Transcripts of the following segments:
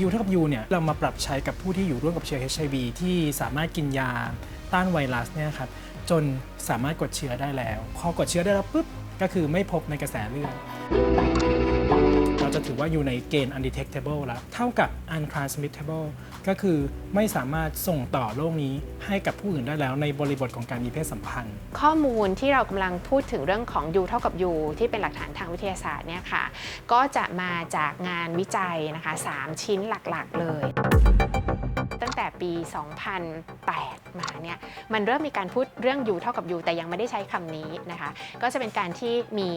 ยูเท่ากับยูเนี่ยเรามาปรับใช้กับผู้ที่อยู่ร่วมกับเชื้อ HIV ที่สามารถกินยาต้านไวรัสเนี่ยครับจนสามารถกดเชื้อได้แล้วพอกดเชื้อได้แล้วปุ๊บก็คือไม่พบในกระแสเลือด จะถือว่าอยู่ในเกณฑ์ undetectable แล้ว เท่ากับ untransmittable ก็คือไม่สามารถส่งต่อโรคนี้ให้กับผู้อื่นได้แล้วในบริบทของการมีเพศสัมพันธ์ ข้อมูลที่เรากำลังพูดถึงเรื่องของ U เท่ากับ U ที่เป็นหลักฐานทางวิทยาศาสตร์เนี่ยค่ะ ก็จะมาจากงานวิจัยนะคะ 3 ชิ้นหลักๆเลย ตั้งแต่ปี 2008 มาเนี่ยมันเริ่มมีการพูดเรื่อง U เท่ากับ U แต่ยังไม่ได้ใช้คำนี้นะคะก็จะเป็นการที่มี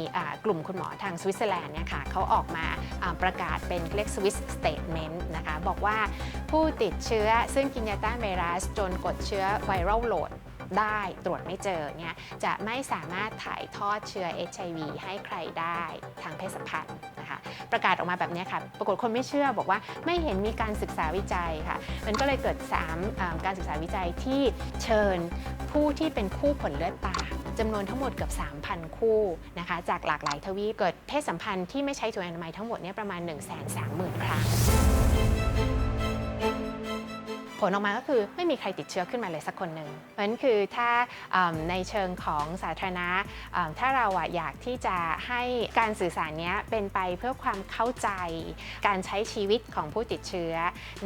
กลุ่มคุณหมอทางสวิตเซอร์แลนด์เนี่ยค่ะเขาออกมาประกาศเป็นเรียกสวิสสเตทเมนต์นะคะบอกว่าผู้ติดเชื้อซึ่งกินยาต้านไวรัสจนกดเชื้อไวรัลโหลด ได้ตรวจไม่เจอเนี่ยจะไม่สามารถถ่ายทอดเชื้อ HIV ให้ใครได้ทางเพศสัมพันธ์นะคะประกาศออกมาแบบนี้ค่ะ ปรากฏคนไม่เชื่อบอกว่าไม่เห็นมีการศึกษาวิจัยค่ะ มันก็เลยเกิด3การศึกษาวิจัยที่เชิญผู้ที่เป็นคู่ผลเลือดตาจำนวนทั้งหมดเกือบ 3,000 คู่นะคะจากหลากหลายทวีปเกิดเพศสัมพันธ์ที่ไม่ใช้ถุงอนามัยทั้งหมดเนี่ยประมาณ 1 3 0 0 0 0 ครั้ง ผลออกมาก็คือไม่มีใครติดเชื้อขึ้นมาเลยสักคนหนึ่งเพราะฉะนั้นคือถ้าในเชิงของสาธารณะถ้าเราอยากที่จะให้การสื่อสารนี้เป็นไปเพื่อความเข้าใจ การใช้ชีวิตของผู้ติดเชื้อ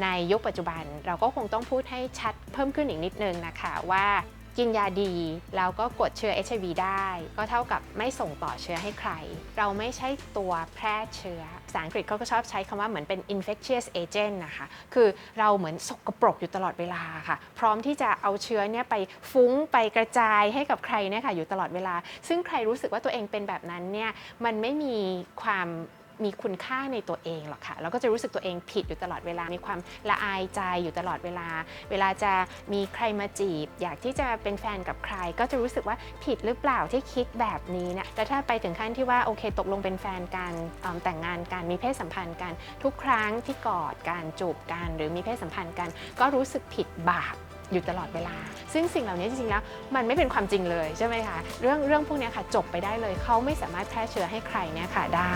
ในยุคปัจจุบัน เราก็คงต้องพูดให้ชัดเพิ่มขึ้นอีกนิดนึงนะคะว่า กินยาดีแล้วก็กดเชื้อ HIV ได้ ก็เท่ากับไม่ส่งต่อเชื้อให้ใคร เราไม่ใช่ตัวแพร่เชื้อภาษาอังกฤษเขาก็ชอบใช้คำว่าเหมือนเป็น infectious agent นะคะ คือเราเหมือนสกปรกอยู่ตลอดเวลาค่ะ พร้อมที่จะเอาเชื้อเนี่ยไปฟุ้งไปกระจายให้กับใครเนี่ยค่ะอยู่ตลอดเวลา ซึ่งใครรู้สึกว่าตัวเองเป็นแบบนั้นเนี่ยมันไม่มีความ มีคุณค่าในตัวเองหรอกค่ะแล้วก็จะรู้สึกตัวเองผิดอยู่ตลอดเวลา มีความละอายใจอยู่ตลอดเวลา เวลาจะมีใครมาจีบ อยากที่จะเป็นแฟนกับใคร ก็จะรู้สึกว่าผิดหรือเปล่าที่คิดแบบนี้นะแต่ถ้าไปถึงขั้นที่ว่าโอเค ตกลงเป็นแฟนกันแต่งงานกันมีเพศสัมพันธ์กัน ทุกครั้งที่กอดกันจูบกัน หรือมีเพศสัมพันธ์กัน ก็รู้สึกผิดบาปอยู่ตลอดเวลา ซึ่งสิ่งเหล่านี้จริงๆ แล้ว มันไม่เป็นความจริงเลยใช่ไหมคะ เรื่องเรื่องพวกนี้ค่ะจบไปได้เลย เขาไม่สามารถแพร่เชื้อให้ใครเนี่ยค่ะได้